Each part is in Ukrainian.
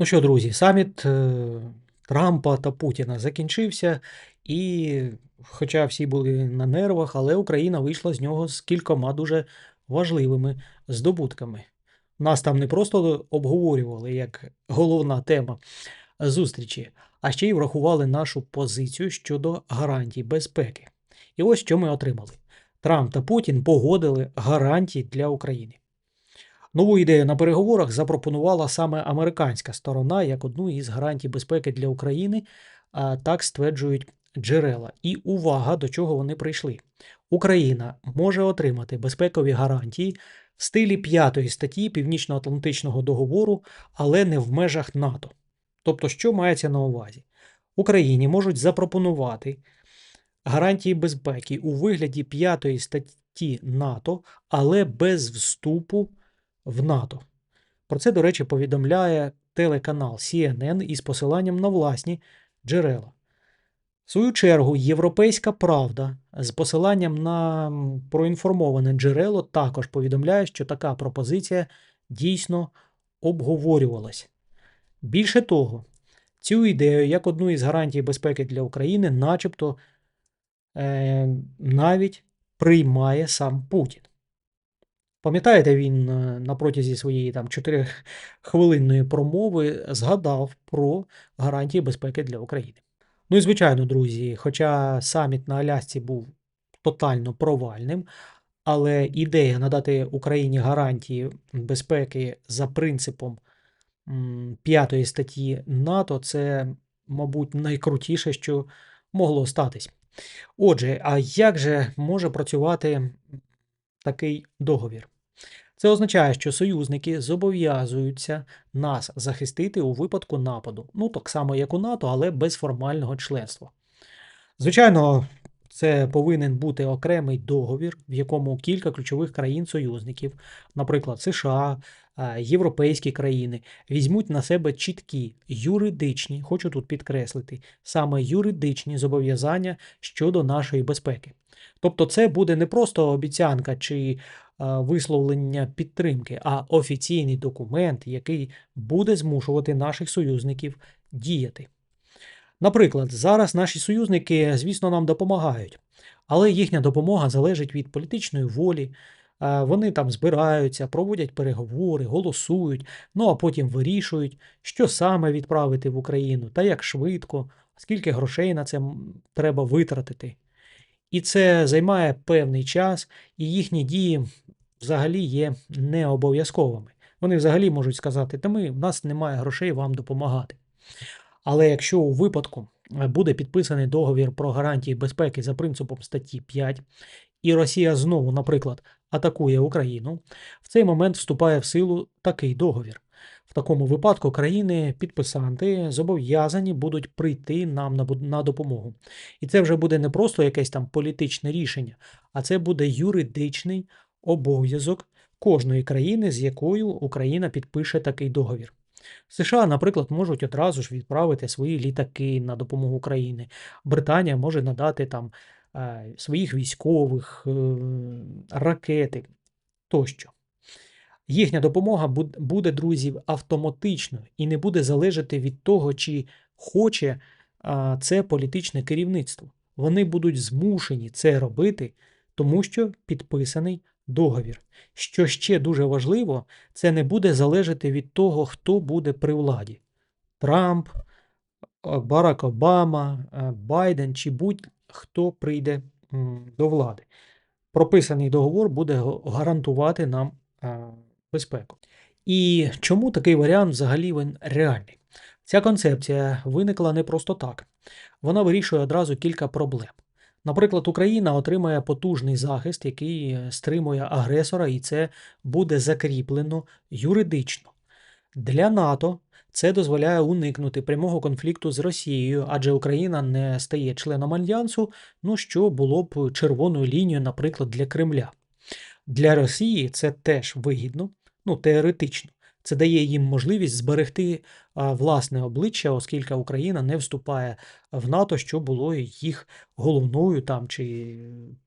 Ну що, друзі, саміт е, Трампа та Путіна закінчився, і, хоча всі були на нервах, але Україна вийшла з нього з кількома дуже важливими здобутками. Нас там не просто обговорювали як головна тема зустрічі, а ще й врахували нашу позицію щодо гарантій безпеки. І ось що ми отримали: Трамп та Путін погодили гарантії для України. Нову ідею на переговорах запропонувала саме американська сторона як одну із гарантій безпеки для України, так стверджують джерела. І увага, до чого вони прийшли. Україна може отримати безпекові гарантії в стилі 5 статті Північно-Атлантичного договору, але не в межах НАТО. Тобто, що мається на увазі? Україні можуть запропонувати гарантії безпеки у вигляді 5 статті НАТО, але без вступу в НАТО. Про це, до речі, повідомляє телеканал CNN із посиланням на власні джерела. В свою чергу, Європейська Правда з посиланням на проінформоване джерело також повідомляє, що така пропозиція дійсно обговорювалась. Більше того, цю ідею як одну із гарантій безпеки для України, начебто е, навіть приймає сам Путін. Пам'ятаєте, він е, на протязі своєї там 4-хвилинної промови згадав про гарантії безпеки для України. Ну і звичайно, друзі, хоча саміт на Алясці був тотально провальним, але ідея надати Україні гарантії безпеки за принципом п'ятої статті НАТО це, мабуть, найкрутіше, що могло статись. Отже, а як же може працювати такий договір? Це означає, що союзники зобов'язуються нас захистити у випадку нападу. Ну, так само, як у НАТО, але без формального членства. Звичайно, це повинен бути окремий договір, в якому кілька ключових країн-союзників, наприклад, США, європейські країни, візьмуть на себе чіткі юридичні, хочу тут підкреслити, саме юридичні зобов'язання щодо нашої безпеки. Тобто, це буде не просто обіцянка чи висловлення підтримки, а офіційний документ, який буде змушувати наших союзників діяти. Наприклад, зараз наші союзники, звісно, нам допомагають, але їхня допомога залежить від політичної волі. Вони там збираються, проводять переговори, голосують, ну а потім вирішують, що саме відправити в Україну та як швидко, скільки грошей на це треба витратити. І це займає певний час, і їхні дії взагалі є необов'язковими. Вони взагалі можуть сказати, та ми в нас немає грошей вам допомагати. Але якщо у випадку е, буде підписаний договір про гарантії безпеки за принципом статті 5, і Росія знову, наприклад, атакує Україну, в цей момент вступає в силу такий договір. Такому випадку країни-підписанти зобов'язані будуть прийти нам на допомогу. І це вже буде не просто якесь там політичне рішення, а це буде юридичний обов'язок кожної країни, з якою Україна підпише такий договір. США, наприклад, можуть одразу ж відправити свої літаки на допомогу Україні. Британія може надати там е, своїх військових, е, ракети тощо. Їхня допомога буде, друзів, автоматичною і не буде залежати від того, чи хоче це політичне керівництво. Вони будуть змушені це робити, тому що підписаний договір. Що ще дуже важливо, це не буде залежати від того, хто буде при владі: Трамп, Барак Обама, Байден чи будь-хто прийде до влади. Прописаний договор буде гарантувати нам безпеку. І чому такий варіант взагалі він реальний? Ця концепція виникла не просто так. Вона вирішує одразу кілька проблем. Наприклад, Україна отримає потужний захист, який стримує агресора, і це буде закріплено юридично. Для НАТО це дозволяє уникнути прямого конфлікту з Росією, адже Україна не стає членом альянсу, ну що було б червоною лінією, наприклад, для Кремля. Для Росії це теж вигідно, ну теоретично. Це дає їм можливість зберегти власне обличчя, оскільки Україна не вступає в НАТО, що було їх головною там чи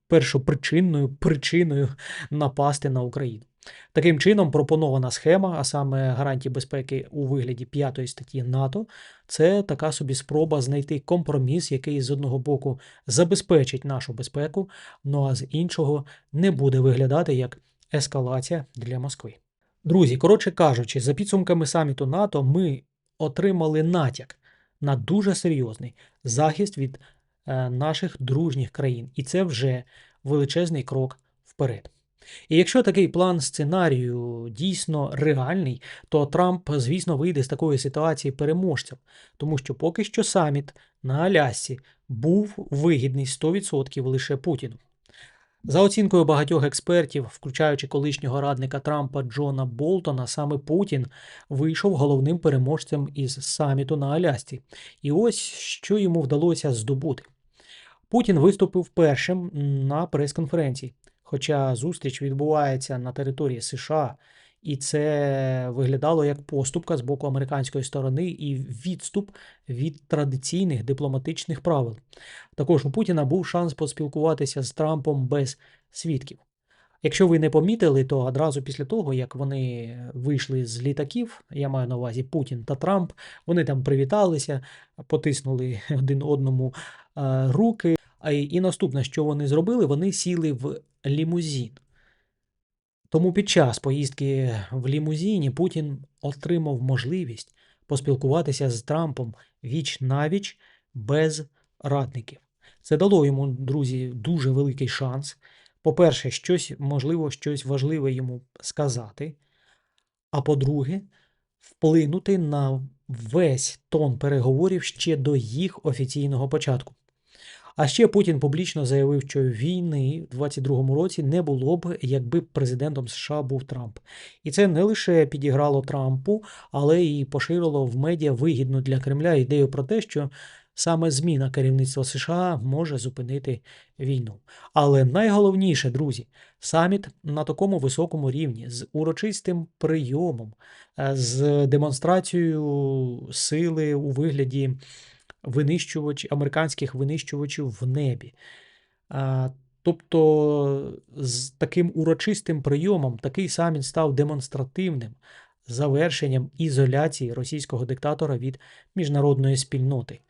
першопричинною причиною напасти на Україну. Таким чином, пропонована схема, а саме гарантії безпеки у вигляді п'ятої статті НАТО, це така собі спроба знайти компроміс, який з одного боку забезпечить нашу безпеку, ну а з іншого не буде виглядати як ескалація для Москви. Друзі, коротше кажучи, за підсумками саміту НАТО ми отримали натяк на дуже серйозний захист від е, наших дружніх країн, і це вже величезний крок вперед. І якщо такий план сценарію дійсно реальний, то Трамп, звісно, вийде з такої ситуації переможцем, тому що поки що саміт на Алясці був вигідний 100% лише Путіну. За оцінкою багатьох експертів, включаючи колишнього радника Трампа Джона Болтона, саме Путін вийшов головним переможцем із саміту на Алясці. І ось що йому вдалося здобути. Путін виступив першим на прес-конференції, хоча зустріч відбувається на території США, і це виглядало як поступка з боку американської сторони і відступ від традиційних дипломатичних правил. Також у Путіна був шанс поспілкуватися з Трампом без свідків. Якщо ви не помітили, то одразу після того, як вони вийшли з літаків, я маю на увазі Путін та Трамп, вони там привіталися, потиснули один одному е, руки. А і наступне, що вони зробили, вони сіли в лімузин. Тому під час поїздки в лімузині Путін отримав можливість поспілкуватися з Трампом віч навіч без радників. Це дало йому, друзі, дуже великий шанс. По-перше, щось, можливо, щось важливе йому сказати. А по-друге, вплинути на весь тон переговорів ще до їх офіційного початку. А ще Путін публічно заявив, що війни в 22-му році не було б, якби президентом США був Трамп. І це не лише підіграло Трампу, але і поширило в медіа вигідну для Кремля ідею про те, що саме зміна керівництва США може зупинити війну. Але найголовніше, друзі, саміт на такому високому рівні з урочистим прийомом, е, з демонстрацією сили у вигляді винищувач, американських винищувачів в небі. Тобто, з таким урочистим прийомом такий саміт став демонстративним завершенням ізоляції російського диктатора від міжнародної спільноти,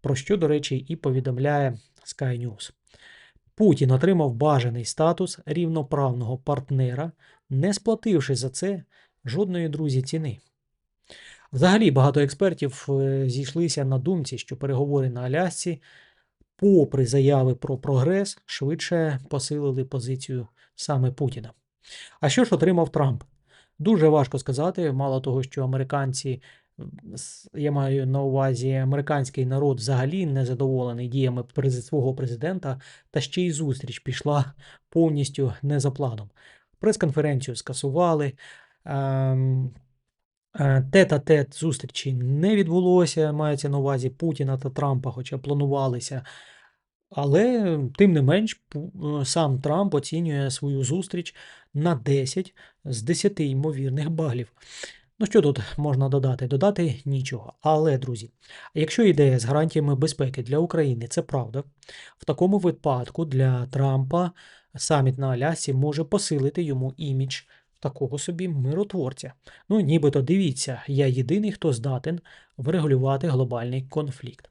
про що, до речі, і повідомляє Sky News. Путін отримав бажаний статус рівноправного партнера, не сплативши за це жодної друзі ціни. Взагалі, багато експертів е, зійшлися на думці, що переговори на Алясці, попри заяви про прогрес, швидше посилили позицію саме Путіна. А що ж отримав Трамп? Дуже важко сказати, мало того, що американці, я маю на увазі, американський народ взагалі не задоволений діями свого президента, та ще й зустріч пішла повністю не за планом. Прес-конференцію скасували. ем, Е, Тет-а-тет зустрічі не відбулося, мається на увазі Путіна та Трампа, хоча планувалися. Але тим не менш, е, сам Трамп оцінює свою зустріч на 10 з 10 ймовірних балів. Ну що тут можна додати? Додати нічого. Але, друзі, якщо ідея з гарантіями безпеки для України це правда, в такому випадку для Трампа саміт на Алясці може посилити йому імідж такого собі миротворця. Ну, нібито дивіться, я єдиний, хто здатен врегулювати глобальний конфлікт.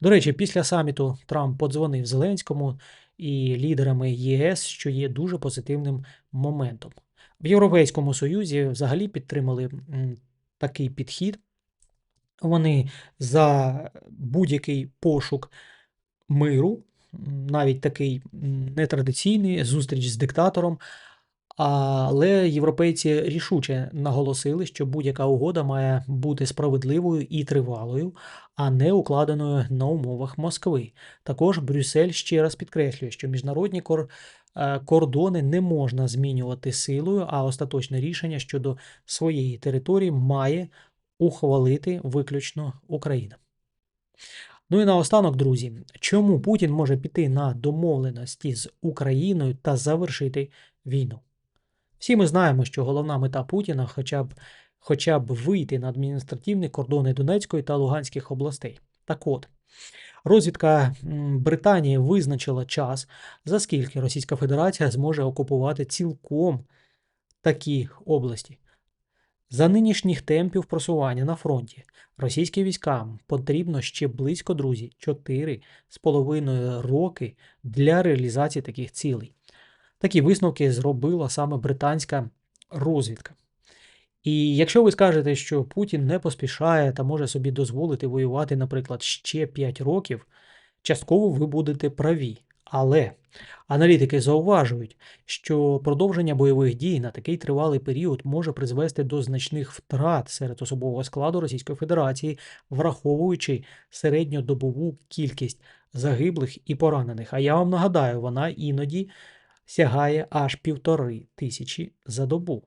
До речі, після саміту Трамп подзвонив Зеленському і лідерами ЄС, що є дуже позитивним моментом. В Європейському Союзі взагалі підтримали такий підхід. Вони за будь-який пошук миру, навіть такий нетрадиційний зустріч з диктатором. Але європейці рішуче наголосили, що будь-яка угода має бути справедливою і тривалою, а не укладеною на умовах Москви. Також Брюссель ще раз підкреслює, що міжнародні кор- е, кордони не можна змінювати силою, а остаточне рішення щодо своєї території має ухвалити виключно Україна. Ну і наостанок, друзі, чому Путін може піти на домовленості з Україною та завершити війну? Всі ми знаємо, що головна мета Путіна хоча б, хоча б вийти на адміністративні кордони Донецької та Луганських областей. Так от, розвідка Британії визначила час, за скільки Російська Федерація зможе окупувати цілком такі області. За нинішніх темпів просування на фронті російським військам потрібно ще близько, друзі, 4,5 роки для реалізації таких цілей. Такі висновки зробила саме британська розвідка. І якщо ви скажете, що Путін не поспішає та може собі дозволити воювати, наприклад, ще 5 років, частково ви будете праві. Але аналітики зауважують, що продовження бойових дій на такий тривалий період може призвести до значних втрат серед особового складу Російської Федерації, враховуючи середньодобову кількість загиблих і поранених. А я вам нагадаю, вона іноді сягає аж півтори тисячі за добу.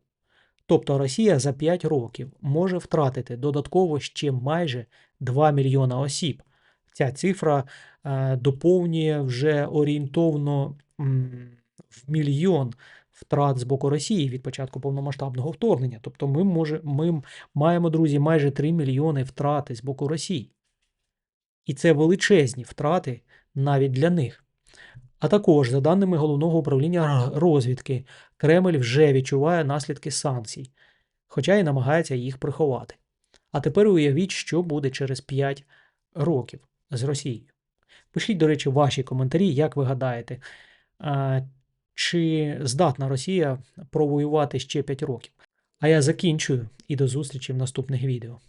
Тобто Росія за 5 років може втратити додатково ще майже 2 мільйона осіб. Ця цифра е, доповнює вже орієнтовно в мільйон втрат з боку Росії від початку повномасштабного вторгнення. Тобто ми, може, ми маємо, друзі, майже 3 мільйони втрати з боку Росії. І це величезні втрати навіть для них. А також, за даними головного управління розвідки, Кремль вже відчуває наслідки санкцій, хоча й намагається їх приховати. А тепер уявіть, що буде через 5 років з Росією. Пишіть, до речі, ваші коментарі, як ви гадаєте, чи здатна Росія провоювати ще 5 років. А я закінчую і до зустрічі в наступних відео.